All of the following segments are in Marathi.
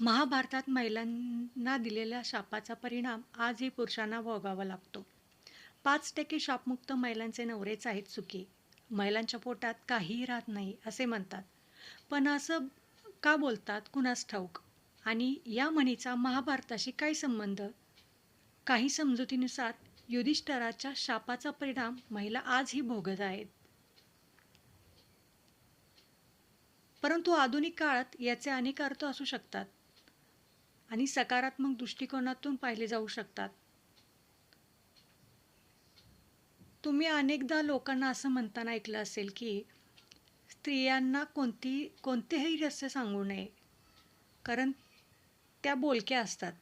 महाभारतात महिलांना दिलेल्या शापाचा परिणाम आजही पुरुषांना भोगावा लागतो. पाच टक्के शापमुक्त महिलांचे नवरेच आहेत सुखी. महिलांच्या पोटात काहीही राहत नाही असे म्हणतात. पण असं का बोलतात? कुणास ठाऊक? आणि या म्हणीचा महाभारताशी काय संबंध? काही समजुतीनुसार युधिष्ठराच्या शापाचा परिणाम महिला आजही भोगत आहेत. परंतु आधुनिक काळात याचे अनेक अर्थ असू शकतात. आणि सकारात्मक दृष्टिकोनातून पाहिले जाऊ शकतात. तुम्ही अनेकदा लोकांना असं म्हणताना ऐकलं असेल की स्त्रियांना कोणती कोणतेही रहस्य सांगू नये कारण त्या बोलक्या असतात.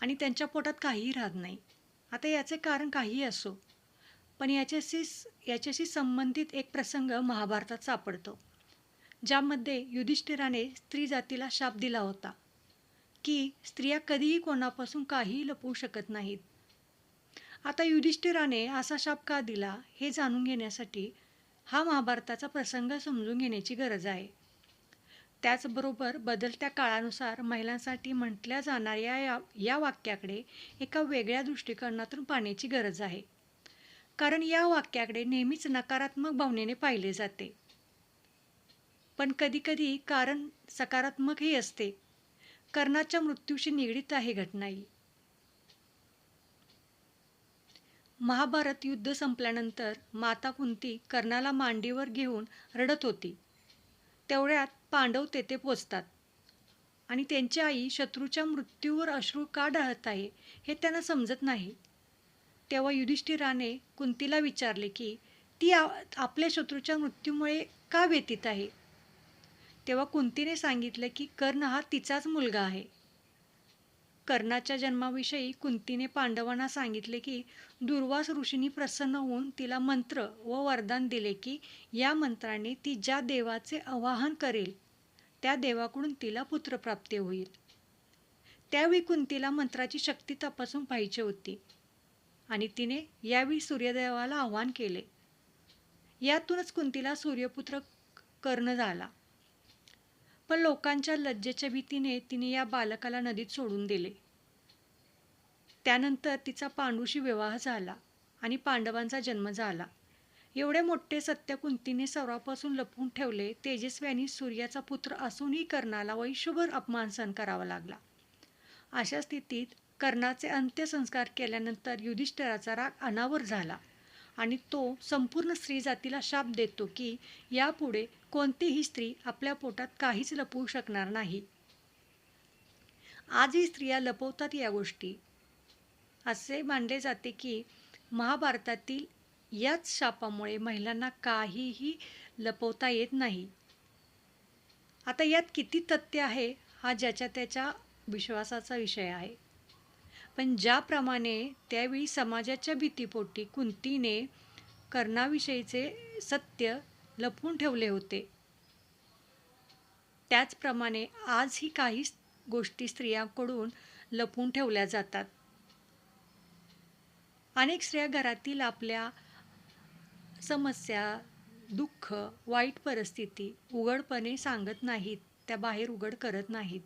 आणि त्यांच्या पोटात काहीही राहत नाही. आता याचे कारण काहीही असो पण याच्याशी याच्याशी संबंधित एक प्रसंग महाभारतात सापडतो ज्यामध्ये युधिष्ठिराने स्त्री जातीला शाप दिला होता. की स्त्रिया कधीही कोणापासून काहीही लपवू शकत नाहीत. आता युधिष्ठिराने असा शाप का दिला हे जाणून घेण्यासाठी हा महाभारताचा प्रसंग समजून घेण्याची गरज आहे. त्याचबरोबर बदलत्या काळानुसार महिलांसाठी म्हटल्या जाणाऱ्या या या वाक्याकडे एका वेगळ्या दृष्टिकोनातून पाहण्याची गरज आहे. कारण या वाक्याकडे नेहमीच नकारात्मक भावनेने पाहिले जाते. पण कधीकधी कारण सकारात्मकही असते. कर्णाच्या मृत्यूशी निगडीत आहे घटना ही महाभारत युद्ध संपल्यानंतर माता कुंती कर्णाला मांडीवर घेऊन रडत होती. तेवढ्यात पांडव तेथे पोचतात. आणि त्यांची आई शत्रूच्या मृत्यूवर अश्रू का ढाळत आहे हे त्यांना समजत नाही. तेव्हा युधिष्ठिराने कुंतीला विचारले की ती आपल्या शत्रूच्या मृत्यूमुळे का व्यतीत आहे? तेव्हा कुंतीने सांगितलं की कर्ण हा तिचाच मुलगा आहे. कर्णाच्या जन्माविषयी कुंतीने पांडवांना सांगितले की दुर्वास ऋषींनी प्रसन्न होऊन तिला मंत्र व वरदान दिले की या मंत्राने ती ज्या देवाचे आवाहन करेल त्या देवाकडून तिला पुत्रप्राप्ती होईल. त्यावेळी कुंतीला मंत्राची शक्ती तपासून पाहिजे होती आणि तिने यावेळी सूर्यदेवाला आवाहन केले. यातूनच कुंतीला सूर्यपुत्र कर्ण झाला. पण लोकांच्या लज्जेच्या भीतीने तिने या बालकाला नदीत सोडून दिले. त्यानंतर तिचा पांडूशी विवाह झाला आणि पांडवांचा जन्म झाला. एवढे मोठे सत्य कुंतीने सर्वापासून लपवून ठेवले तेजस्वी आणि सूर्याचा पुत्र असूनही कर्णाला वैश्वभर अपमान सहन करावा लागला. अशा स्थितीत कर्णाचे अंत्यसंस्कार केल्यानंतर युधिष्ठिराचा राग अनावर झाला. आणि तो संपूर्ण स्त्री जातीला शाप देतो की यापुढे कोणतीही स्त्री आपल्या पोटात काहीच लपवू शकणार नाही. आजही स्त्रिया लपवतात या गोष्टी. असे मानले जाते की महाभारतातील याच शापामुळे महिलांना काहीही लपवता येत नाही. आता यात किती तथ्य आहे हा ज्याच्या त्याच्या विश्वासाचा विषय आहे. पण ज्याप्रमाणे त्यावेळी समाजाच्या भीतीपोटी कुंतीने कर्णाविषयीचे सत्य लपवून ठेवले होते. त्याचप्रमाणे आजही काही गोष्टी स्त्रियांकडून लपवून ठेवल्या जातात. अनेक स्त्रिया घरातील आपल्या समस्या दुःख वाईट परिस्थिती उघडपणे सांगत नाहीत. त्या बाहेर उघड करत नाहीत.